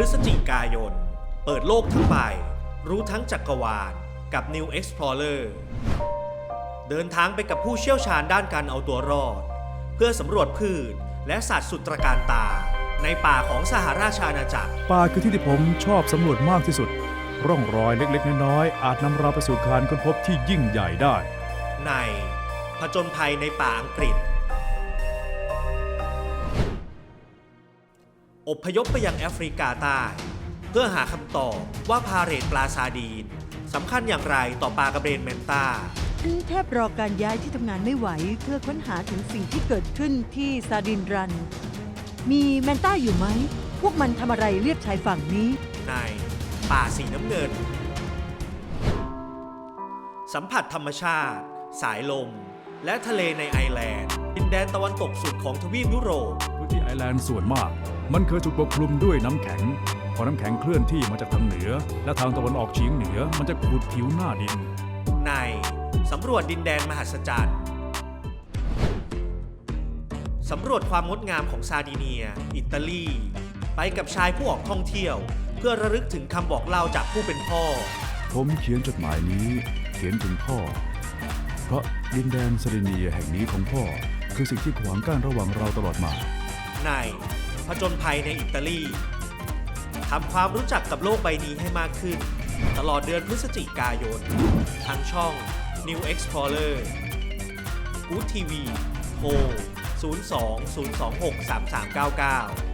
พฤศจิกายน เปิดโลกทั้งใบ รู้ทั้งจักรวาล กับ New Explorer เดินทางไปกับผู้เชี่ยวชาญด้านการเอาตัวรอด เพื่อสำรวจพืชและสัตว์สุดตระการตา ในป่าของสหราชอาณาจักร ป่าคือที่ที่ผมชอบสำรวจมากที่สุด ร่องรอยเล็กๆ น้อยๆอาจนำเราไปสู่การค้นพบที่ยิ่งใหญ่ได้ ในผจญภัยในป่าอังกฤษ อพยพไปยังแอฟริกาใต้ เพื่อหาคำตอบว่าพาเหรดปลาซาดีนสำคัญอย่างไรต่อปลากระเบนแมนตาฉันแทบรอการย้ายที่ทำงานไม่ไหว เพื่อค้นหาถึงสิ่งที่เกิดขึ้นที่ซาดินรัน มีแมนต้าอยู่ไหม พวกมันทำอะไรเรียบชายฝั่งนี้ ในป่าสีน้ำเงิน สัมผัสธรรมชาติ สายลม และทะเลในไอร์แลนด์ ดินแดนตะวันตกสุดของทวีปยุโรป พื้นที่ไอร์แลนด์ส่วนมาก มันเคยถูกปกคลุมด้วยน้ำแข็ง พอน้ำแข็งเคลื่อนที่มาจากทางเหนือ และทางตะวันออกเฉียงเหนือ มันจะขูดผิวหน้าดิน ในสำรวจดินแดนมหัศจรรย์สำรวจความงดงามของซาร์ดิเนีย อิตาลี ไปกับชายผู้ออกท่องเที่ยว เพื่อระลึกถึงคำบอกเล่าจากผู้เป็นพ่อ ผมเขียนจดหมายนี้เขียนถึงพ่อ เพราะดินแดนซาริเนียแห่งนี้ของพ่อ คือสิ่งที่ขวางกั้นระหว่างเราตลอดมา ในผจญภัยในอิตาลีทำความรู้จักกับโลกใบนี้ให้มากขึ้น ตลอดเดือนพฤศจิกายน ทางช่อง New Explorer Good TV โทร 02 026 3399